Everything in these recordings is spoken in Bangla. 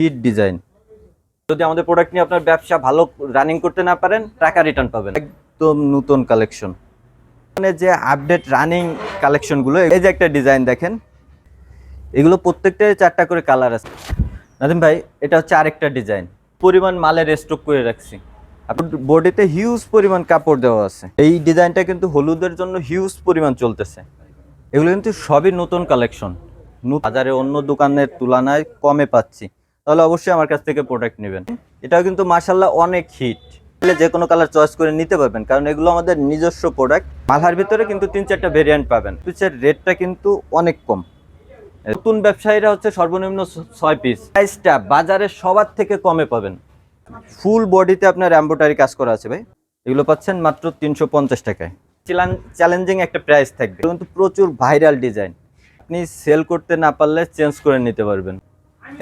Hit design. যদি আমাদের প্রোডাক্ট নিয়ে আপনার ব্যবসা ভালো রানিং করতে না পারেন, টাকা রিটার্ন পাবেন। একদম নতুন কালেকশন মানে যে আপডেট রানিং কালেকশনগুলো এই যে একটা ডিজাইন দেখেন, এগুলো প্রত্যেকটাই চারটা করে কালার আছে। নাদিম ভাই, এটা হচ্ছে আরেকটা ডিজাইন পরিমাণ মালের স্টক করে রাখছি। বডিতে হিউজ পরিমাণ কাপড় দেওয়া আছে। এই ডিজাইনটা কিন্তু হলুদের জন্য হিউজ পরিমাণ চলতেছে। এগুলো কিন্তু সবই নতুন কালেকশন বাজারে অন্য দোকানের তুলনায় কমে পাচ্ছি। তাহলে অবশ্যই আমার কাছ থেকে প্রোডাক্ট নেবেন। এটাও কিন্তু মার্শাল্লাহ অনেক হিট যে কোনো কালার চয়েস করে নিতে পারবেন, কারণ এগুলো আমাদের নিজস্ব প্রোডাক্ট মালহার ভিতরে কিন্তু তিন চারটা ভেরিয়েন্ট পাবেন। পিসের রেটটা কিন্তু অনেক কম। নতুন ব্যবসায়ীরা হচ্ছে সর্বনিম্ন ছয় পিস প্রাইসটা বাজারে সবার থেকে কমে পাবেন। ফুল বডিতে আপনার অ্যাম্বোটারি কাজ করা আছে ভাই। এগুলো পাচ্ছেন মাত্র তিনশো পঞ্চাশ টাকায়। চ্যালেঞ্জিং একটা প্রাইস থাকবে। কিন্তু প্রচুর ভাইরাল ডিজাইন আপনি সেল করতে না পারলে চেঞ্জ করে নিতে পারবেন।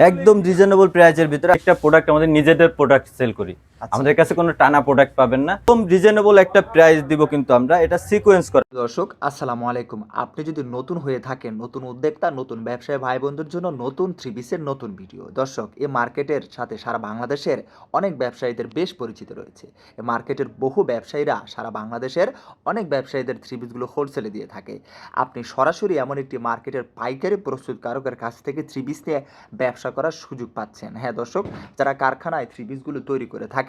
একদম রিজনেবল প্রাইসের ভিতরে একটা প্রোডাক্ট আমাদের নিজেদের প্রোডাক্ট সেল করি। আমাদের কাছে কোনো টানা প্রোডাক্ট পাবেন না। একদম রিজনেবল একটা প্রাইস দিব কিন্তু আমরা। এটা সিকোয়েন্স করা। দর্শক, আসসালামু আলাইকুম। আপনি যদি নতুন হয়ে থাকেন, নতুন উদ্যোক্তা, নতুন ব্যবসায়ী ভাই বোনদের জন্য নতুন থ্রি পিসের নতুন ভিডিও দর্শক এই মার্কেটের সাথে সারা বাংলাদেশের অনেক ব্যবসায়ীদের বেশ পরিচিত রয়েছে। এই মার্কেটের বহু ব্যবসায়ীরা সারা বাংলাদেশের অনেক ব্যবসায়ীদের থ্রি পিসগুলো হোলসেলে দিয়ে থাকে। আপনি সরাসরি এমন একটি মার্কেটের পাইকারি প্রস্তুতকারকের কাছ থেকে থ্রি পিস নিয়ে ব্যবসা করার সুযোগ পাচ্ছেন। হ্যাঁ দর্শক, যারা কারখানায় থ্রি পিসগুলো তৈরি করে থাকে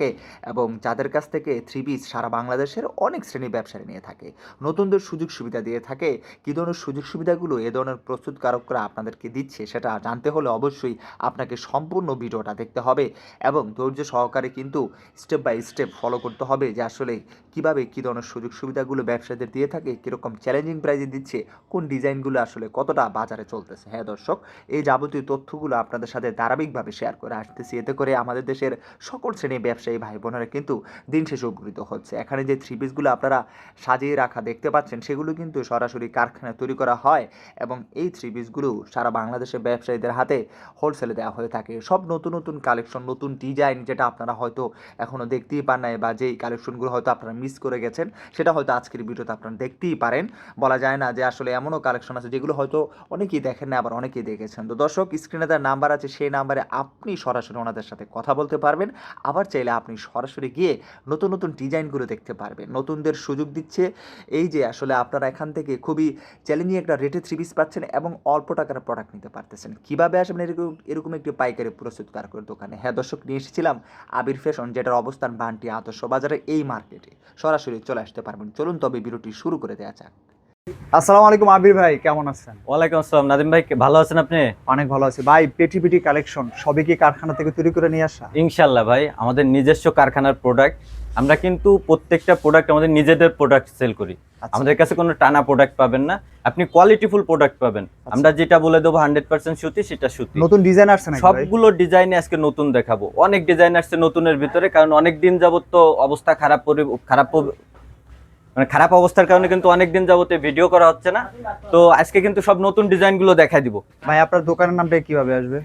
এবং যাদের কাছ থেকে থ্রি পিস সারা বাংলাদেশের অনেক শ্রেণি ব্যবসায়ী নিয়ে থাকে। নতুনদের সুযোগ সুবিধা দিয়ে থাকে। কী ধরনের সুযোগ সুবিধাগুলো এ ধরনের প্রস্তুতকারকরা আপনাদেরকে দিচ্ছে সেটা জানতে হলে অবশ্যই আপনাকে সম্পূর্ণ ভিডিওটা দেখতে হবে এবং ধৈর্য সহকারে কিন্তু স্টেপ বাই স্টেপ ফলো করতে হবে যে আসলে কীভাবে কী ধরনের সুযোগ সুবিধাগুলো ব্যবসায়ীদের দিয়ে থাকে, কীরকম চ্যালেঞ্জিং প্রাইজে দিচ্ছে, কোন ডিজাইনগুলো আসলে কতটা বাজারে চলতেছে। হ্যাঁ দর্শক, এই যাবতীয় তথ্যগুলো আপনাদের সাথে ধারাবাহিকভাবে শেয়ার করে আসতেছি। এতে করে আমাদের দেশের সকল শ্রেণির ব্যবসায়ী ভাই বোনেরা কিন্তু দিন শেষে উপকৃত হচ্ছে। এখানে যে থ্রি পিসগুলো আপনারা সাজিয়ে রাখা দেখতে পাচ্ছেন, সেগুলো কিন্তু সরাসরি কারখানায় তৈরি করা হয় এবং এই থ্রি পিসগুলো সারা বাংলাদেশের ব্যবসায়ীদের হাতে হোলসেলে দেওয়া হয়ে থাকে। সব নতুন নতুন কালেকশন নতুন ডিজাইন যেটা আপনারা হয়তো এখনও দেখতেই পান নাই বা যেই কালেকশনগুলো হয়তো আপনারা মিস করে গেছেন, সেটা হয়তো আজকের ভিডিওতে আপনারা দেখতেই পারেন। বলা যায় না যে আসলে এমনও কালেকশন আছে যেগুলো হয়তো অনেকেই দেখেন না আবার অনেকেই দেখেছেন। তো দর্শক স্ক্রিনে তার নাম্বার আছে, সেই নাম্বারে আপনি সরাসরি ওনাদের সাথে কথা বলতে পারবেন। আবার চাইলে আপনি সরাসরি গিয়ে নতুন নতুন ডিজাইনগুলো দেখতে পারবেন। নতুনদের সুযোগ দিচ্ছে এই যে আসলে আপনারা এখান থেকে খুবই চ্যালেঞ্জিং একটা রেটে থ্রি পিস পাচ্ছেন এবং অল্প টাকার প্রোডাক্ট নিতে পারতেছেন। কীভাবে আসবেন এরকম এরকম একটি পাইকারি প্রস্তুতকারকের দোকানে? হ্যাঁ দর্শক, নিয়ে এসেছিলাম আবির ফ্যাশন যেটার অবস্থান বানটি আদর্শ বাজারে এই মার্কেটে সরাসরি চলে আসতে পারবেন। চলুন তবে ভিডিওটি শুরু করে দেওয়া যাক। আসসালামু আলাইকুম আবির ভাই কেমন আছেন? ওয়ালাইকুম আসসালাম। নাদিম ভাই ভালো আছেন আপনি? অনেক ভালো আছি। ভাই পেটি পেটি কালেকশন সবই কি কারখানা থেকে তৈরি করে নিয়ে আসা? ইনশাল্লাহ ভাই আমাদের নিজস্ব কারখানার প্রোডাক্ট আমরা কিন্তু প্রত্যেকটা প্রোডাক্ট আমাদের নিজেদের প্রোডাক্ট সেল করি। আচ্ছা। আমাদের কাছে কোনো টানা প্রোডাক্ট পাবেন না। আপনি কোয়ালিটিফুল প্রোডাক্ট পাবেন। আমরা যেটা বলে দেবো হান্ড্রেড পার্সেন্ট সুতি সেটা সুতি। নতুন ডিজাইন আসছে সবগুলো ডিজাইনে আজকে নতুন দেখাবো। অনেক ডিজাইন আসছে নতুনের ভিতরে কারণ অনেক দিন যাবত তো অবস্থা খারাপ খারাপ মানে খারাপ অবস্থার কারণে কিন্তু অনেক দিন যাবতে ভিডিও করা হচ্ছে না। তো আজকে কিন্তু সব নতুন ডিজাইনগুলো দেখাই দিব। ভাই আপনার দোকানের নামটা কীভাবে আসবে?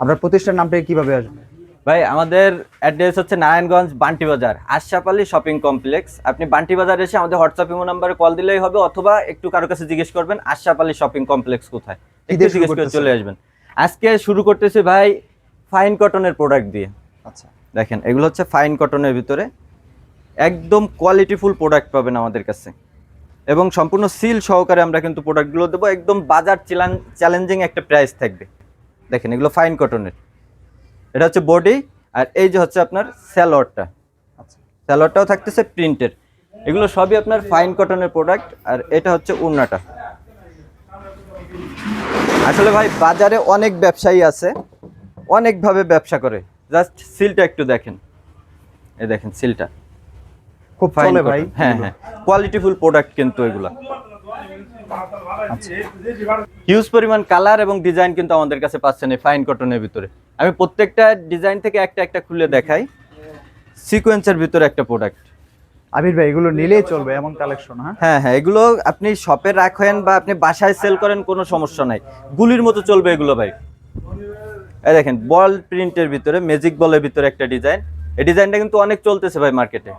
আপনার প্রতিষ্ঠানের নামটা কীভাবে আসবে? ভাই আমাদের অ্যাড্রেস হচ্ছে নারায়ণগঞ্জ বান্টি বাজার আশরাফ আলী শপিং কমপ্লেক্স আপনি বান্টি বাজার এসে আমাদের হোয়াটসঅ্যাপ ইমো নাম্বারে কল দিলেই হবে অথবা একটু কারও কাছে জিজ্ঞেস করবেন আশাপালি শপিং কমপ্লেক্স কোথায়? একটু জিজ্ঞেস করে চলে আসবেন। আজকে শুরু করতেছি ভাই ফাইন কটনের প্রোডাক্ট দিয়ে। আচ্ছা। দেখেন এগুলো হচ্ছে ফাইন কটনের ভিতরে। একদম কোয়ালিটিফুল প্রোডাক্ট পাবেন আমাদের কাছে। এবং সম্পূর্ণ সিল সহকারে আমরা কিন্তু প্রোডাক্টগুলো দেবো। একদম বাজার চ্যালেঞ্জিং একটা প্রাইস থাকবে। দেখেন এগুলো ফাইন কটনের এটা হচ্ছে বডি আর এই যে হচ্ছে আপনার স্যালোয়ারটা আচ্ছা। স্যালোয়ারটাও থাকতেছে প্রিন্টের এগুলো সবই আপনার ফাইন কটনের প্রোডাক্ট আর এটা হচ্ছে উন্নাটা। আসলে ভাই বাজারে অনেক ব্যবসায়ী আছে অনেকভাবে ব্যবসা করে। জাস্ট সিলটা একটু দেখেন। এই দেখেন সিলটা খুব ফাইন চলে ভাই। হ্যাঁ হ্যাঁ। কোয়ালিটিফুল প্রোডাক্ট কিন্তু এগুলা। আচ্ছা। হিউজ পরিমাণ কালার এবং ডিজাইন কিন্তু আমাদের কাছে পাচ্ছেন এই ফাইন কটনের ভিতরে। আমি প্রত্যেকটা ডিজাইন থেকে একটা একটা খুলে দেখাই। সিকোয়েন্সের ভিতরে একটা প্রোডাক্ট আবির ভাই এগুলো নিলেই চলবে এমন কালেকশন হ্যাঁ? হ্যাঁ হ্যাঁ এগুলো আপনি শপে রাখেন বা আপনি বাসায় সেল করেন কোনো সমস্যা নাই। গুলির মতো চলবে এগুলো ভাই। এই দেখেন বল প্রিন্টের ভিতরে ম্যাজিক বলের ভিতরে একটা ডিজাইন এই ডিজাইনটা কিন্তু অনেক চলতেছে ভাই মার্কেটে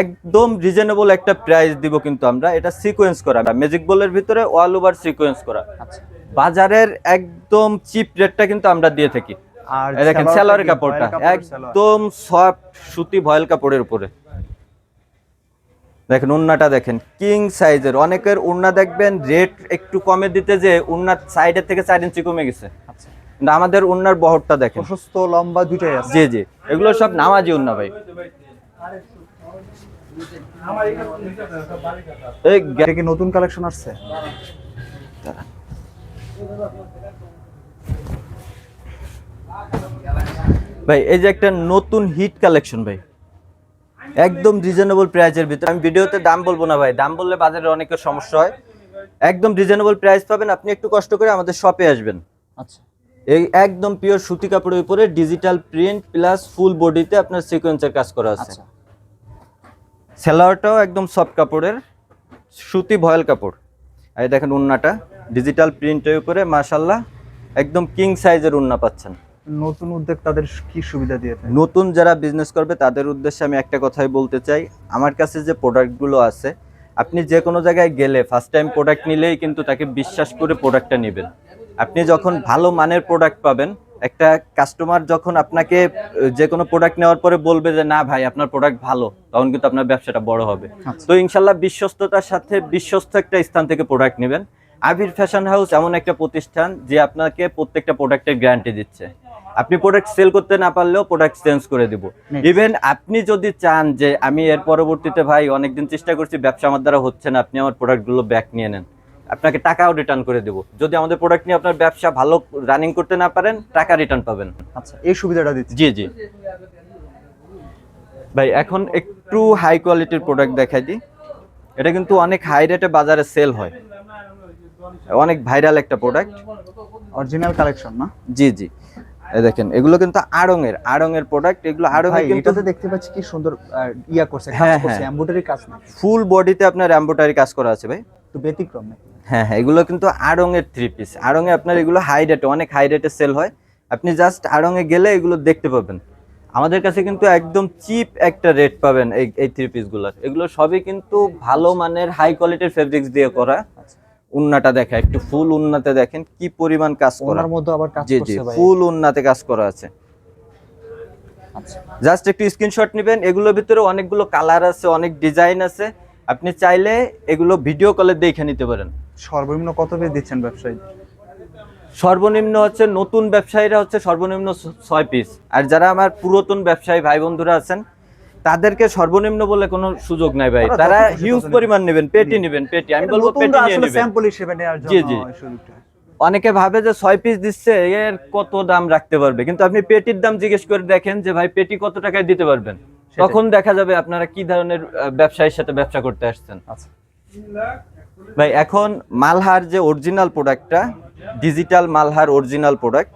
একদম রিজনেবল একটা প্রাইস দিব কিন্তু আমরা। এটা সিকোয়েন্স করা। ম্যাজিক বলের ভিতরে অল ওভার সিকোয়েন্স করা। আচ্ছা। বাজারের একদম চিপ রেটটা কিন্তু আমরা দিয়ে থাকি। আর দেখেন স্যালোয়ারের কাপড়টা। একদম সফট সুতি ভয়েল কাপড়ের উপরে। দেখেন উন্নাটা দেখেন কিং সাইজের অনেকের উন্না দেখবেন রেট একটু কমে দিতে যে উন্নার সাইডের থেকে চার ইঞ্চি কমে গেছে। আচ্ছা। আমাদের উন্নার বহরটা দেখেন। প্রশস্ত লম্বা দুইটাই আছে। জি জি। এগুলো সব নামাজি উন্না ভাই। এই গ্যা- কি নতুন কালেকশন আসছে। ভাই এই যে একটা নতুন হিট কালেকশন ভাই। একদম রিজনেবল প্রাইসের ভিতরে। আমি ভিডিওতে দাম বলব না ভাই। দাম বললে বাজারে অনেকের সমস্যা হয়। একদম রিজনেবল প্রাইস পাবেন। আপনি একটু কষ্ট করে আমাদের শপে আসবেন। আচ্ছা। এই একদম পিওর সুতি কাপড়ের উপরে ডিজিটাল প্রিন্ট প্লাস ফুল বডিতে আপনার সিকোয়েন্সের কাজ করা আছে। সেলারটাও একদম সফট কাপড়ের সুতি ভয়েল কাপড়। আর এই দেখেন উন্নাটা ডিজিটাল প্রিন্টের উপরে মাশাল্লাহ একদম কিং সাইজের উন্না পাচ্ছেন। নতুন উদ্যোগ তাদের কি সুবিধা দিয়ে থাকে? নতুন যারা বিজনেস করবে তাদের উদ্দেশ্যে আমি একটা কথাই বলতে চাই। আমার কাছে যে প্রোডাক্টগুলো আছে আপনি যে কোনো জায়গায় গেলে ফার্স্ট টাইম প্রোডাক্ট নিলেই কিন্তু তাকে বিশ্বাস করে প্রোডাক্টটা নেবেন। আপনি যখন ভালো মানের প্রোডাক্ট পাবেন একটা কাস্টমার যখন আপনাকে যে কোনো প্রোডাক্ট নেওয়ার পরে বলবে যে না ভাই আপনার প্রোডাক্ট ভালো তখন কিন্তু আপনার ব্যবসাটা বড় হবে। আচ্ছা। তো ইনশাল্লাহ বিশ্বস্ততার সাথে বিশ্বস্ত একটা স্থান থেকে প্রোডাক্ট নেবেন। আবির ফ্যাশন হাউস এমন একটা প্রতিষ্ঠান যে আপনাকে প্রত্যেকটা প্রোডাক্টের গ্যারান্টি দিচ্ছে। আপনি প্রোডাক্ট সেল করতে না পারলেও প্রোডাক্ট চেঞ্জ করে দিব। ইভেন আপনি যদি চান যে আমি এর পরবর্তীতে ভাই অনেকদিন চেষ্টা করছি ব্যবসা আমার দ্বারা হচ্ছে না আপনি আমার প্রোডাক্টগুলো ব্যাক নিয়ে নেন। আপনাকে টাকাও রিটার্ন করে দেবো। যদি আমাদের প্রোডাক্ট নিয়ে আপনার ব্যবসা ভালো রানিং করতে না পারেন টাকা রিটার্ন পাবেন। আচ্ছা এই সুবিধাটা দিচ্ছে। জি জি। ভাই এখন একটু হাই কোয়ালিটির প্রোডাক্ট দেখাই দিই। এটা কিন্তু অনেক হাই রেটে বাজারে সেল হয়। অনেক ভাইরাল একটা প্রোডাক্ট অরিজিনাল কালেকশন না? জি জি। এই দেখেন এগুলো কিন্তু আড়ঙের আড়ঙের প্রোডাক্ট এগুলো আড়ঙে ভাই কিন্তু দেখতে পাচ্ছি কি সুন্দর ইয়া করছে কাজ হ্যাঁ, করছে। এমব্রয়ডারি কাজ ফুল বডিতে আপনার এম্বোটারি কাজ করা আছে ভাই। তো ব্যতিক্রম নাকি? হ্যাঁ হ্যাঁ এগুলো কিন্তু আড়ঙের থ্রি পিস আড়ঙে আপনার এগুলো হাই রেটে অনেক হাই রেটে সেল হয়। আপনি জাস্ট আড়ঙে গেলে এগুলো দেখতে পাবেন। আমাদের কাছে কিন্তু একদম চিপ একটা রেট পাবেন এই এই থ্রি পিসগুলোর এগুলো সবই কিন্তু ভালো মানের হাই কোয়ালিটির ফেব্রিক্স দিয়ে করা। আচ্ছা। উন্নাটা দেখা একটু ফুল উন্নাতে দেখেন কি পরিমাণ কাজ করার মধ্যে আবার কাজ জি জি করছে ভাই। ফুল উন্নাতে কাজ করা আছে। আচ্ছা। জাস্ট একটু স্ক্রিনশট নেবেন। এগুলোর ভিতরে অনেকগুলো কালার আছে অনেক ডিজাইন আছে। আপনি চাইলে এগুলো ভিডিও কলে দেখে নিতে পারেন। সর্বনিম্ন কত পেজ দিচ্ছেন ব্যবসায়ী? সর্বনিম্ন হচ্ছে নতুন ব্যবসায়ীরা হচ্ছে সর্বনিম্ন ছয় পিস আর যারা আমার পুরাতন ব্যবসায়ী ভাই বন্ধুরা আছেন তাদেরকে সর্বনিম্ন বলে কোনো সুযোগ নাই ভাই। তারা হিউজ পরিমাণ নেবেন পেটি নেবেন পেটি। আমি বলব পেটি নিয়ে নেবেন। জি, জি। অনেকে ভাবে যে ছয় পিস দিচ্ছে এর কত দাম রাখতে পারবে? কিন্তু আপনি পেটির দাম জিজ্ঞেস করে দেখেন যে ভাই পেটি কত টাকায় দিতে পারবেন। তখন দেখা যাবে আপনারা কি ধরনের ব্যবসায়ীর সাথে ব্যবসা করতে আসছেন? আচ্ছা। ভাই এখন মালহার যে অরিজিনাল প্রোডাক্টটা ডিজিটাল মালহার অরিজিনাল প্রোডাক্ট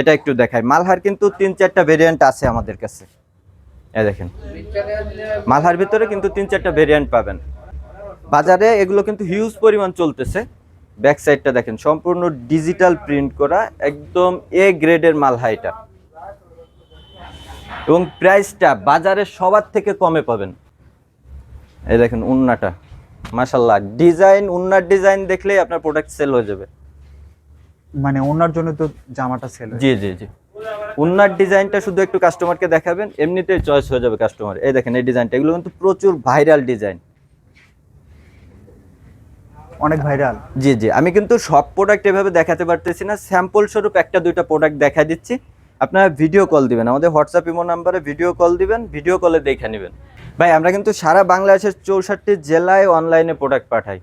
এটা একটু দেখাই। মালহার কিন্তু তিন চারটা ভেরিয়েন্ট আছে আমাদের কাছে। এ দেখেন। মালহার ভিতরে কিন্তু তিন চারটা ভেরিয়েন্ট পাবেন। বাজারে এগুলো কিন্তু হিউজ পরিমাণ চলতেছে। ব্যাক সাইডটা দেখেন সম্পূর্ণ ডিজিটাল প্রিন্ট করা একদম এ গ্রেডের মালহা এটা। এবং প্রাইসটা বাজারে সবার থেকে কমে পাবেন। এই দেখেন উন্নাটা মাশাল্লাহ ডিজাইন উন্নার ডিজাইন দেখলেই আপনার প্রোডাক্ট সেল হয়ে যাবে। মানে ওনার জন্য তো জামাটা সেল জি জি জি। উন্নার ডিজাইনটা শুধু একটু কাস্টমারকে দেখাবেন এমনিতেই চয়েস হয়ে যাবে কাস্টমার এই দেখেন এই ডিজাইনটা এগুলো কিন্তু প্রচুর ভাইরাল ডিজাইন অনেক ভাইরাল জি জি। আমি কিন্তু সব প্রোডাক্ট এভাবে দেখাতে পারতেছি না। স্যাম্পল স্বরূপ একটা দুইটা প্রোডাক্ট দেখা দিচ্ছি। আপনারা ভিডিও কল দিবেন। আমাদের হোয়াটসঅ্যাপ ইমো নাম্বারে ভিডিও কল দিবেন ভিডিও কলে দেখে নেবেন। ভাই আমরা কিন্তু সারা বাংলাদেশের চৌষট্টি জেলায় অনলাইনে প্রোডাক্ট পাঠাই।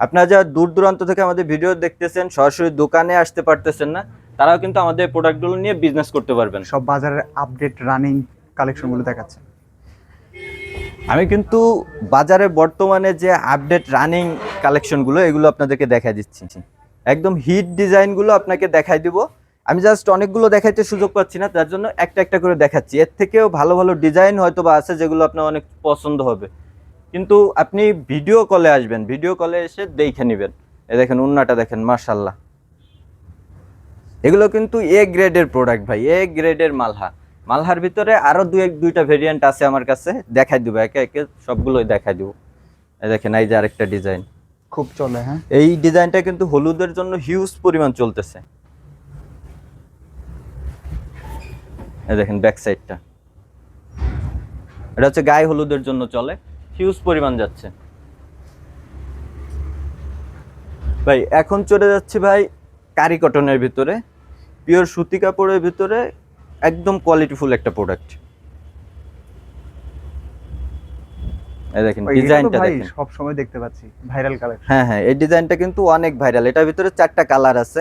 আপনারা যারা দূর দূরান্ত থেকে আমাদের ভিডিও দেখতেছেন সরাসরি দোকানে আসতে পারতেছেন না তারাও কিন্তু আমাদের প্রোডাক্টগুলো নিয়ে বিজনেস করতে পারবেন। সব বাজারের আপডেট রানিং কালেকশনগুলো দেখাচ্ছে। আমি কিন্তু বাজারে বর্তমানে যে আপডেট রানিং কালেকশনগুলো এগুলো আপনাদেরকে দেখাই দিচ্ছি। একদম হিট ডিজাইনগুলো আপনাকে দেখাই দিব। আমি জাস্ট অনেকগুলো দেখাইতে সুযোগ পাচ্ছি না তার জন্য একটা একটা করে দেখাচ্ছি। এর থেকেও ভালো ভালো ডিজাইন হয়তো বা আছে যেগুলো আপনার অনেক পছন্দ হবে। কিন্তু আপনি ভিডিও কলে আসবেন ভিডিও কলে এসে দেখে নেবেন। এ দেখেন উন্নাটা দেখেন মার্শাল্লাহ এগুলো কিন্তু এ গ্রেডের প্রোডাক্ট ভাই এ গ্রেডের মালহা। মালহার ভিতরে আরও দু এক দুইটা ভেরিয়েন্ট আছে আমার কাছে দেখাই দিব একে একে সবগুলোই দেখাই দিব। এই দেখেন এই যে আরেকটা ডিজাইন খুব চলে হ্যাঁ? এই ডিজাইনটা কিন্তু হলুদের জন্য হিউজ পরিমাণ চলতেছে। দেখেন ব্যাক সাইডটা এটা হচ্ছে গায়ে হলুদের জন্য চলে। হিউজ পরিমাণ যাচ্ছে। ভাই এখন চলে যাচ্ছে ভাই কারি কটনের ভিতরে। পিওর সুতি কাপড়ের ভিতরে একদম কোয়ালিটিফুল একটা প্রোডাক্ট এই দেখেন ডিজাইনটা দেখেন। সব সময় দেখতে পাচ্ছি ভাইরাল কালেকশন হ্যাঁ হ্যাঁ এই ডিজাইনটা কিন্তু অনেক ভাইরাল এটার ভিতরে চারটা কালার আছে।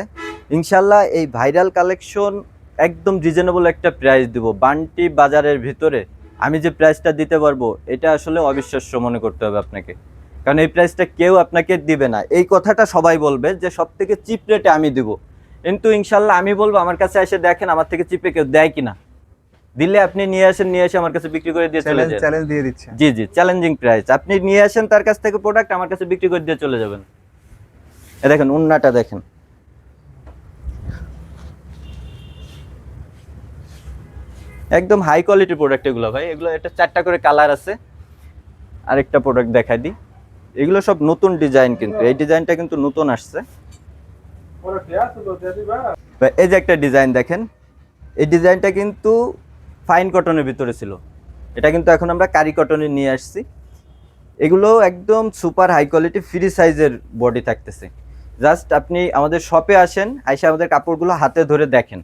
ইনশাল্লাহ এই ভাইরাল কালেকশন একদম রিজনেবল একটা প্রাইস দিব। বান্টি বাজারের ভিতরে আমি যে প্রাইসটা দিতে পারব এটা আসলে অবিশ্বাস্য মনে করতে হবে আপনাকে। কারণ এই প্রাইসটা কেউ আপনাকে দিবে না। এই কথাটা সবাই বলবে যে সব থেকে চিপ রেটে আমি দিব। কিন্তু ইনশাল্লাহ আমি বলব আমার কাছে এসে দেখেন আমার থেকে চিপে কেউ দেয় কিনা। দিলে আপনি নিয়ে আসেন নিয়ে এসে আমার কাছে বিক্রি করে দিয়ে চলে চ্যালেঞ্জ যান চ্যালেঞ্জ দিয়ে দিচ্ছে। জি জি চ্যালেঞ্জিং প্রাইস আপনি নিয়ে আসেন তার কাছ থেকে প্রোডাক্ট আমার কাছে বিক্রি করে দিয়ে চলে যাবেন। দেখেন উন্নাটা দেখেন। একদম হাই কোয়ালিটির প্রোডাক্ট এগুলো ভাই। এগুলো এটা চারটা করে কালার আছে। আরেকটা প্রোডাক্ট দেখাই দিই। এগুলো সব নতুন ডিজাইন কিন্তু। এই ডিজাইনটা কিন্তু নতুন আসছে। এই যে একটা ডিজাইন দেখেন। এই ডিজাইনটা কিন্তু ফাইন কটনের ভিতরে ছিল। এটা কিন্তু এখন আমরা কারি কটনে নিয়ে আসছি। এগুলো একদম সুপার হাই কোয়ালিটি ফ্রি সাইজের বডি থাকতেছে। জাস্ট আপনি আমাদের শপে আসেন, আইসা আমাদের কাপড়গুলো হাতে ধরে দেখেন।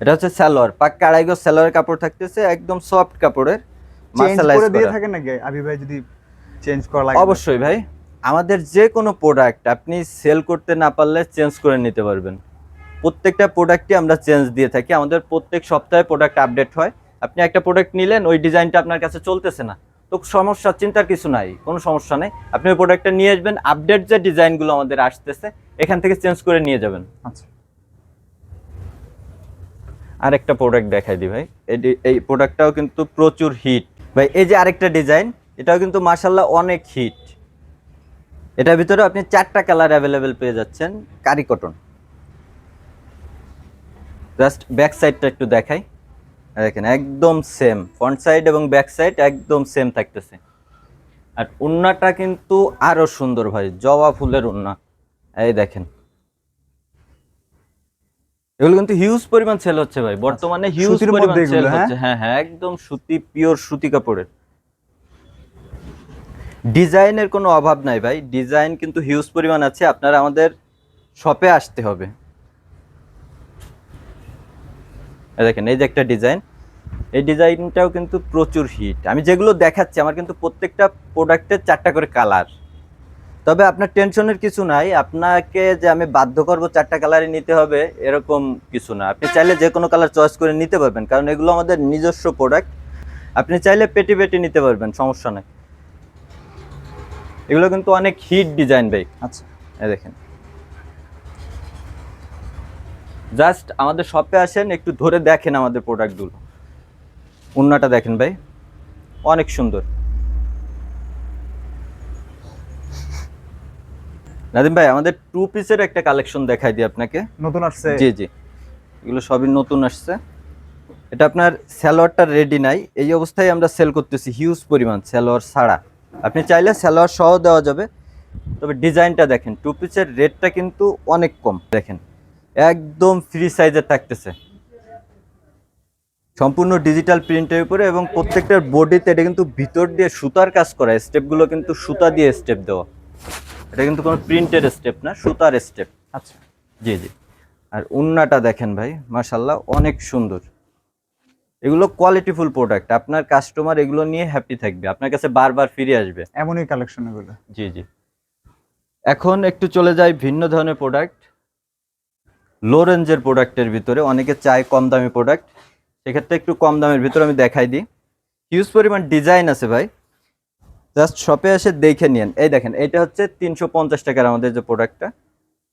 এটা হচ্ছে সালোয়ার পাক্কা আড়াই গজ সালোয়ার কাপড় থাকতেছে একদম সফট কাপড়ের মার্শালাইজ করে দিয়ে। থাকেন নাকি? আবি ভাই যদি চেঞ্জ করা লাগে। অবশ্যই ভাই আমাদের যে কোনো প্রোডাক্ট আপনি সেল করতে না পারলে চেঞ্জ করে নিতে পারবেন। প্রত্যেকটা প্রোডাক্টই আমরা চেঞ্জ দিয়ে থাকি আমাদের প্রত্যেক সপ্তাহে প্রোডাক্ট আপডেট হয়। আপনি একটা প্রোডাক্ট নিলেন ওই ডিজাইনটা আপনার কাছে চলতেছে না। তো সমস্যা চিন্তার কিছু নাই কোনো সমস্যা নেই। আপনি ওই প্রোডাক্টটা নিয়ে আসবেন আপডেট যে ডিজাইনগুলো আমাদের আসতেছে এখান থেকে চেঞ্জ করে নিয়ে যাবেন। আচ্ছা। আর একটা প্রোডাক্ট দেখাই দিই ভাই। এই এই প্রোডাক্টটাও কিন্তু প্রচুর হিট ভাই, এই যে আরেকটা ডিজাইন এটাও কিন্তু মার্শাল্লাহ অনেক হিট এটার ভিতরে আপনি চারটা কালার অ্যাভেলেবেল পেয়ে যাচ্ছেন কারি কটন জাস্ট ব্যাক সাইডটা একটু দেখাই। দেখেন, একদম সেম ফ্রন্ট সাইড এবং ব্যাক সাইড একদম সেম থাকতেছে। আর উন্নাটা কিন্তু আরও সুন্দর ভাই, জবা ফুলের উন্না। এই দেখেন। এগুলো কিন্তু হিউজ পরিমাণ সেল হচ্ছে ভাই। বর্তমানে হিউজ পরিমাণ সেল হ্যাঁ? হচ্ছে। হ্যাঁ হ্যাঁ একদম সুতি পিওর সুতি কাপড়ের। ডিজাইনের কোনো অভাব নাই ভাই। ডিজাইন কিন্তু হিউজ পরিমাণ আছে। আপনারা আমাদের শপে আসতে হবে। দেখেন এই যে একটা ডিজাইন। এই ডিজাইনটাও কিন্তু প্রচুর হিট আমি যেগুলো দেখাচ্ছি আমার কিন্তু প্রত্যেকটা প্রোডাক্টের চারটা করে কালার তবে আপনার টেনশনের কিছু নাই। আপনাকে যে আমি বাধ্য করব চারটা কালারই নিতে হবে এরকম কিছু না। আপনি চাইলে যে কোনো কালার চয়েস করে নিতে পারবেন কারণ এগুলো আমাদের নিজস্ব প্রোডাক্ট আপনি চাইলে পেটি পেটি নিতে পারবেন সমস্যা নেই। এগুলো কিন্তু অনেক হিট ডিজাইন ভাই। আচ্ছা। এই দেখেন। জাস্ট আমাদের শপে আসেন একটু ধরে দেখেন আমাদের প্রোডাক্টগুলো উন্নাটা দেখেন ভাই। অনেক সুন্দর। নাদিম ভাই আমাদের টু পিসের একটা কালেকশন দেখাই দিই আপনাকে। নতুন আসছে। জি জি। এগুলো সবই নতুন আসছে। এটা আপনার স্যালোয়ারটা রেডি নাই। এই অবস্থায় আমরা সেল করতেছি হিউজ পরিমাণ স্যালোয়ার ছাড়া। আপনি চাইলে স্যালোয়ার সহ দেওয়া যাবে। তবে ডিজাইনটা দেখেন টু পিসের রেটটা কিন্তু অনেক কম। দেখেন একদম ফ্রি সাইজের থাকতেছে। সম্পূর্ণ ডিজিটাল প্রিন্টের উপরে এবং প্রত্যেকটার বডিতে এটা কিন্তু ভিতর দিয়ে সুতার কাজ করা। স্টেপগুলো কিন্তু সুতা দিয়ে স্টেপ দেওয়া। এটা কিন্তু কোনো প্রিন্টের স্টেপ না সুতার স্টেপ আচ্ছা। জি জি। আর উন্নাটা দেখেন ভাই মাশাল্লাহ অনেক সুন্দর। এগুলো কোয়ালিটিফুল প্রোডাক্ট আপনার কাস্টমার এগুলো নিয়ে হ্যাপি থাকবে আপনার কাছে বারবার ফিরে আসবে। এমনই কালেকশন এগুলো। জি জি। এখন একটু চলে যাই ভিন্ন ধরনের প্রোডাক্ট লো রেঞ্জের প্রোডাক্টের ভিতরে অনেকে চায় কম দামি প্রোডাক্ট সেক্ষেত্রে একটু কম দামের ভিতরে আমি দেখাই দিই। হিউজ পরিমাণ ডিজাইন আছে ভাই। জাস্ট শপে এসে দেখে নিন এই দেখেন এটা হচ্ছে তিনশো পঞ্চাশ টাকার আমাদের যে প্রোডাক্টটা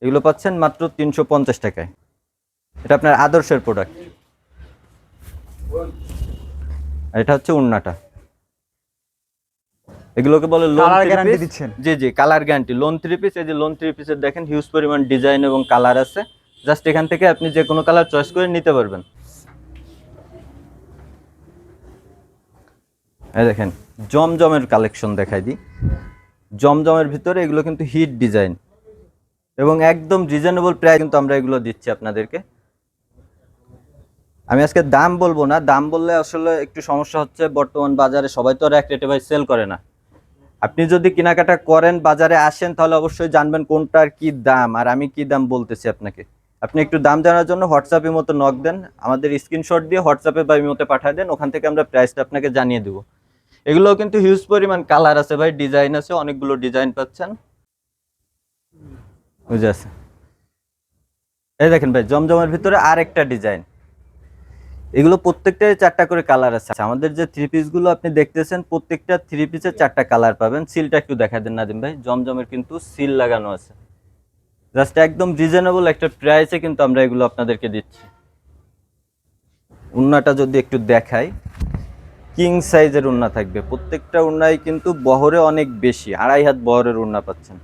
এগুলো পাচ্ছেন মাত্র তিনশো পঞ্চাশ টাকায়। এটা আপনার আদর্শের প্রোডাক্ট এটা হচ্ছে উন্নাটা। এগুলোকে বলে লোন guarantee দিচ্ছেন? জি জি colour guarantee lawn three piece এই যে লোন থ্রি পিসের দেখেন হিউজ পরিমাণ ডিজাইন এবং কালার আছে। জাস্ট এখান থেকে আপনি যে কোনো কালার চয়েস করে নিতে পারবেন। এই দেখেন জমজমের কালেকশন দেখাই দিই। জমজমের ভিতরে এগুলো কিন্তু হিট ডিজাইন। এবং একদম রিজনেবল প্রাইস কিন্তু আমরা এগুলো দিচ্ছি আপনাদেরকে। আমি আজকে দাম বলব না, দাম বললে আসলে একটু সমস্যা হচ্ছে, বর্তমান বাজারে সবাই তো আর এক রেটে ভাই সেল করে না। আপনি যদি কেনাকাটা করেন, বাজারে আসেন, তাহলে অবশ্যই জানবেন কোনটার কি দাম আর আমি কি দাম বলতেছি আপনাকে। আপনি একটু দাম জানার জন্য হোয়াটসঅ্যাপের মতো নক দেন, আমাদের স্ক্রিনশট দিয়ে হোয়াটসঅ্যাপে বা মতো পাঠিয়ে দেন, ওখান থেকে আমরা প্রাইসটা আপনাকে জানিয়ে দেবো। এগুলো কিন্তু হিউজ পরিমাণ কালার আছে ভাই ডিজাইন আছে, অনেকগুলো ডিজাইন পাচ্ছেন। বুঝে আছে। এই দেখেন ভাই, জমজমের ভিতরে আর একটা ডিজাইন এগুলো প্রত্যেকটাই চারটা করে কালার আছে। আমাদের যে থ্রি পিসগুলো আপনি দেখতেছেন, প্রত্যেকটা থ্রি পিসের চারটা কালার পাবেন। সিলটা একটু দেখা দেন নাদিম ভাই, জমজমের কিন্তু সিল লাগানো আছে। জাস্ট একদম রিজনেবল একটা প্রাইসে কিন্তু আমরা এগুলো আপনাদেরকে দিচ্ছি। উন্নাটা যদি একটু দেখাই। কিং সাইজের উন্না থাকবে। প্রত্যেকটা উন্নাই কিন্তু বহরে অনেক বেশি, আড়াই হাত বহরের উন্না পাচ্ছেন।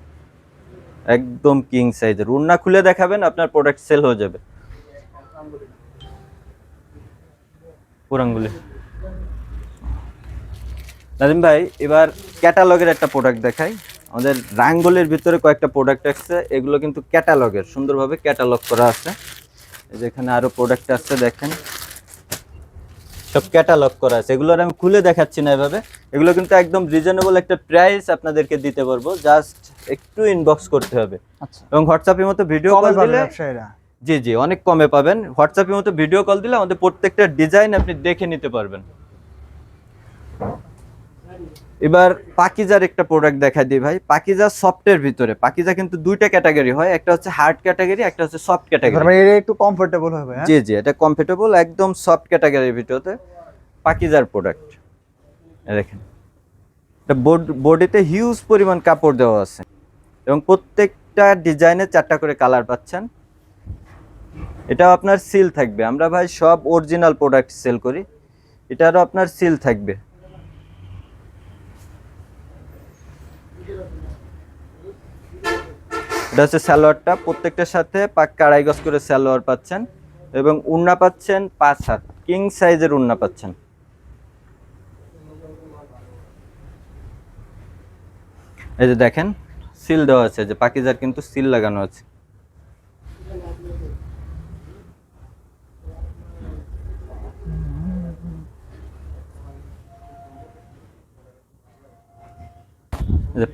একদম কিং সাইজের উন্না খুলে দেখাবেন, আপনার প্রোডাক্ট সেল হয়ে যাবে। নাজিম ভাই, এবার ক্যাটালগের একটা প্রোডাক্ট দেখাই। আমাদের রাঙ্গলের ভিতরে কয়েকটা প্রোডাক্ট আসছে এগুলো কিন্তু ক্যাটালগের সুন্দরভাবে ক্যাটালগ করা আছে। এই যে এখানে আরও প্রোডাক্ট আসছে দেখেন। সব ক্যাটালগ করা আছে। এগুলো আর আমি খুলে দেখাচ্ছি না এভাবে। এগুলো কিন্তু একদম রিজনেবল একটা প্রাইস আপনাদেরকে দিতে পারব জাস্ট একটু ইনবক্স করতে হবে। আচ্ছা। এবং হোয়াটসঅ্যাপের মতো ভিডিও কল দিলে জি জি অনেক কমে পাবেন। হোয়াটসঅ্যাপের মতো ভিডিও কল দিলে আমাদের প্রত্যেকটা ডিজাইন আপনি দেখে নিতে পারবেন। এবার পাকিজার একটা প্রোডাক্ট দেখা দিই ভাই। পাকিজা সফটের ভিতরে পাকিজা কিন্তু দুইটা ক্যাটাগরি হয় একটা হচ্ছে হার্ড ক্যাটাগরি একটা হচ্ছে সফট ক্যাটাগরি মানে এটা একটু কমফোর্টেবল হবে হ্যাঁ? জি জি এটা কমফোর্টেবল একদম সফট ক্যাটাগরির ভিতরে পাকিজার প্রোডাক্ট দেখেন এটা বডিতে হিউজ পরিমাণ কাপড় দেওয়া আছে এবং প্রত্যেকটা ডিজাইনে চারটা করে কালার পাচ্ছেন। এটাও আপনার সিল থাকবে। আমরা ভাই সব অরিজিনাল প্রোডাক্ট সেল করি। এটারও আপনার সিল থাকবে। এটা হচ্ছে সালোয়ারটা প্রত্যেকটার সাথে পাক্কা আড়াই গজ করে সালোয়ার পাচ্ছেন এবং উন্না পাচ্ছেন পাঁচ হাত। কিং সাইজের উন্না পাচ্ছেন। এই যে দেখেন, সিল দেওয়া আছে যে পাকিজার কিন্তু সিল লাগানো আছে।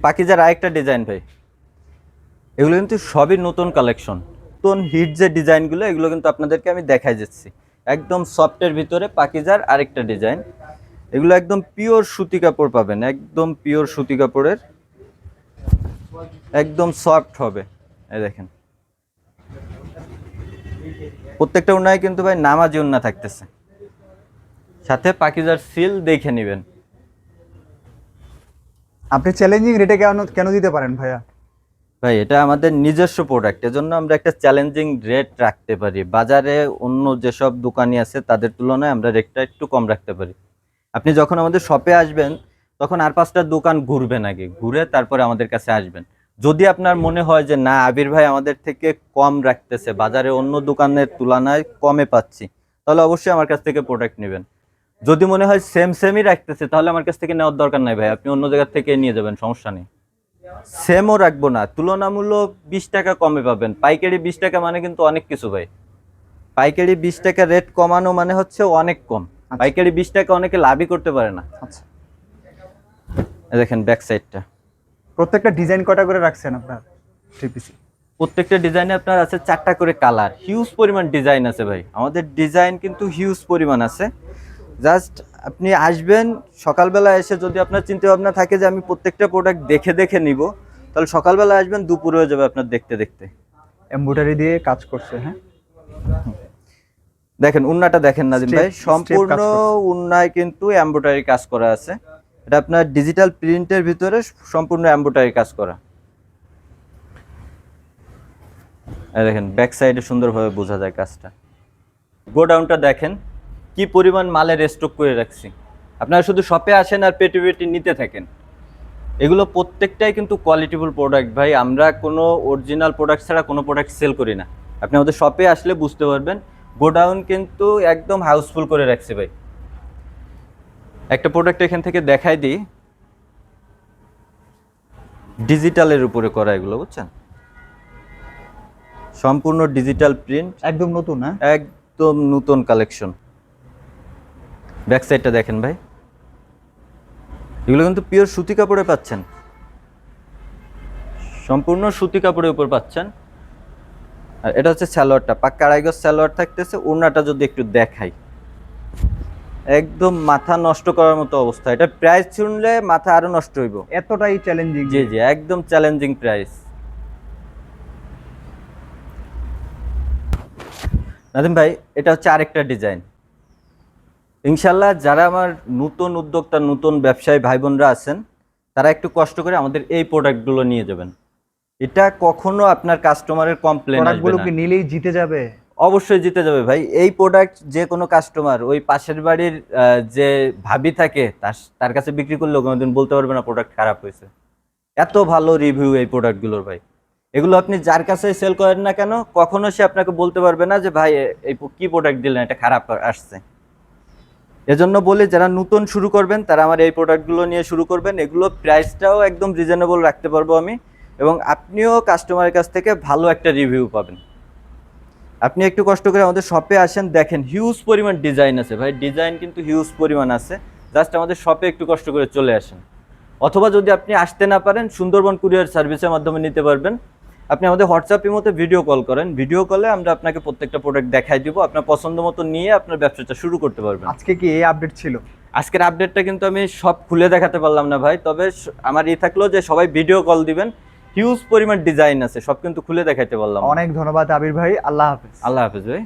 পাকিজার আরেকটা ডিজাইন ভাই। এগুলো কিন্তু সবই নতুন কালেকশন নতুন হিট যে ডিজাইনগুলো এগুলো কিন্তু আপনাদেরকে আমি দেখাই যাচ্ছি। একদম সফটের ভিতরে পাকিজার আরেকটা ডিজাইন এগুলো একদম পিওর সুতি কাপড় পাবেন, একদম পিওর সুতি কাপড়ের। একদম সফট হবে। এই দেখেন। প্রত্যেকটা উন্নয় কিন্তু ভাই নামাজি উন্না থাকতেছে। সাথে পাকিজার সিল দেখে নেবেন। আপনি চ্যালেঞ্জিং রেটে কেন কেন দিতে পারেন ভাইয়া? ভাই, এটা আমাদের নিজস্ব প্রোডাক্ট এজন্য আমরা একটা চ্যালেঞ্জিং রেট রাখতে পারি। বাজারে অন্য যেসব দোকানি আছে, তাদের তুলনায় আমরা রেটটা একটু কম রাখতে পারি। আপনি যখন আমাদের শপে আসবেন, তখন আর পাঁচটা দোকান ঘুরবেন আগে। ঘুরে তারপরে আমাদের কাছে আসবেন। যদি আপনার মনে হয় যে, না, আবির ভাই আমাদের থেকে কম রাখতেছে, বাজারে অন্য দোকানের তুলনায় কমে পাচ্ছি, তাহলে অবশ্যই আমার কাছ থেকে প্রোডাক্ট নেবেন। যদি মনে হয় সেম সেমই রাখতেছে, তাহলে আমার কাছ থেকে নেওয়ার দরকার নাই ভাই। আপনি অন্য জায়গা থেকে নিয়ে যাবেন, সমস্যা নেই। সেমও রাখব না। তুলনামূলক বিশ টাকা কমে পাবেন। পাইকারি বিশ টাকা মানে কিন্তু অনেক কিছু ভাই। পাইকারি বিশ টাকা রেট কমানো মানে হচ্ছে অনেক কম। পাইকারি বিশ টাকা অনেকে লাভই করতে পারে না। আচ্ছা। দেখেন ব্যাক সাইডটা প্রত্যেকটা ডিজাইন কটা করে রাখছেন আপনার থ্রি পিসি প্রত্যেকটা ডিজাইনে আপনার আছে চারটা করে কালার হিউজ পরিমাণ ডিজাইন আছে ভাই। আমাদের ডিজাইন কিন্তু হিউজ পরিমাণ আছে। জাস্ট আপনি আসবেন সকালবেলা এসে যদি আপনার চিন্তা ভাবনা থাকে যে আমি প্রত্যেকটা প্রোডাক্ট দেখে দেখে নিব তাহলে সকালবেলা আসবেন দুপুর হয়ে যাবে আপনার দেখতে দেখতে। এমব্রয়ডারি দিয়ে কাজ করছে হ্যাঁ? দেখেন উন্নাটা দেখেন নাজিম ভাই সম্পূর্ণ উন্নায় কিন্তু এমব্রয়ডারি কাজ করা আছে। এটা আপনার ডিজিটাল প্রিন্টের ভিতরে সম্পূর্ণ এমব্রয়ডারি কাজ করা। এই দেখেন ব্যাক সাইডে সুন্দরভাবে বোঝা যায় কাজটা। গোডাউনটা দেখেন। কি পরিমাণ মালের স্টক করে রাখছি? আপনারা শুধু শপে আসেন আর পেটি পেটি নিতে থাকেন। এগুলো প্রত্যেকটাই কিন্তু কোয়ালিটিফুল প্রোডাক্ট ভাই। আমরা কোনো অরিজিনাল প্রোডাক্ট ছাড়া কোনো প্রোডাক্ট সেল করি না। আপনি আমাদের শপে আসলে বুঝতে পারবেন গোডাউন কিন্তু একদম হাউসফুল করে রাখছে ভাই। একটা প্রোডাক্ট এখান থেকে দেখাই দিই। ডিজিটালের উপরে করা এগুলো বুঝছেন? সম্পূর্ণ ডিজিটাল প্রিন্ট একদম নতুন হ্যাঁ? একদম নতুন কালেকশন ব্যাক সাইডটা দেখেন ভাই। এগুলো কিন্তু পিওর সুতি কাপড়ে পাচ্ছেন। সম্পূর্ণ সুতি কাপড়ের উপর পাচ্ছেন। আর এটা হচ্ছে স্যালোয়ারটা পাক্কা আড়াই গজ স্যালোয়ার থাকতেছে। ওড়নাটা যদি একটু দেখাই। একদম মাথা নষ্ট করার মতো অবস্থা। এটা প্রাইস শুনলে মাথা আরও নষ্ট হইব। এতটাই চ্যালেঞ্জিং জি জি একদম চ্যালেঞ্জিং প্রাইস নাদিম ভাই এটা হচ্ছে আরেকটা ডিজাইন ইনশাল্লাহ যারা আমার নতুন উদ্যোক্তা নতুন ব্যবসায়ী ভাই বোনরা আছেন তারা একটু কষ্ট করে আমাদের এই প্রোডাক্টগুলো নিয়ে যাবেন। এটা কখনো আপনার কাস্টমারের কমপ্লেন প্রোডাক্টগুলো কি নিলেই জিতে যাবে? অবশ্যই জিতে যাবে ভাই। এই প্রোডাক্ট যে কোনো কাস্টমার ওই পাশের বাড়ির যে ভাবি থাকে তার তার কাছে বিক্রি করলেও কোনোদিন বলতে পারবে না প্রোডাক্ট খারাপ হয়েছে। এত ভালো রিভিউ এই প্রোডাক্টগুলোর ভাই। এগুলো আপনি যার কাছে সেল করেন না কেন কখনো সে আপনাকে বলতে পারবে না যে ভাই এই কি প্রোডাক্ট দিলেন? এটা খারাপ আসছে। এজন্য বলি, যারা নতুন শুরু করবেন, তারা আমার এই প্রোডাক্টগুলো নিয়ে শুরু করবেন। এগুলো প্রাইসটাও একদম রিজনেবল রাখতে পারব আমি এবং আপনিও কাস্টমারের কাছ থেকে ভালো একটা রিভিউ পাবেন। আপনি একটু কষ্ট করে আমাদের শপে আসেন, দেখেন হিউজ পরিমাণ ডিজাইন আছে। ভাই ডিজাইন কিন্তু হিউজ পরিমাণ আছে। জাস্ট আমাদের শপে একটু কষ্ট করে চলে আসেন। অথবা যদি আপনি আসতে না পারেন, সুন্দরবন কুরিয়ার সার্ভিসের মাধ্যমে নিতে পারবেন। আপনি আমাদের হোয়াটসঅ্যাপের মধ্যে ভিডিও কল করেন। ভিডিও কলে আমরা আপনাকে প্রত্যেকটা প্রোডাক্ট দেখাই দিব। আপনার পছন্দ মতো নিয়ে আপনার ব্যবসাটা শুরু করতে পারবেন। আজকে কি এই আপডেট ছিল? আজকের আপডেটটা কিন্তু আমি সব খুলে দেখাতে পারলাম না ভাই। তবে আমার ই থাকল যে সবাই ভিডিও কল দিবেন। হিউজ পরিমাণ ডিজাইন আছে সব কিন্তু খুলে দেখাতে পারলাম। অনেক ধন্যবাদ আবির ভাই। আল্লাহ হাফেজ। আল্লাহ হাফেজ ভাই।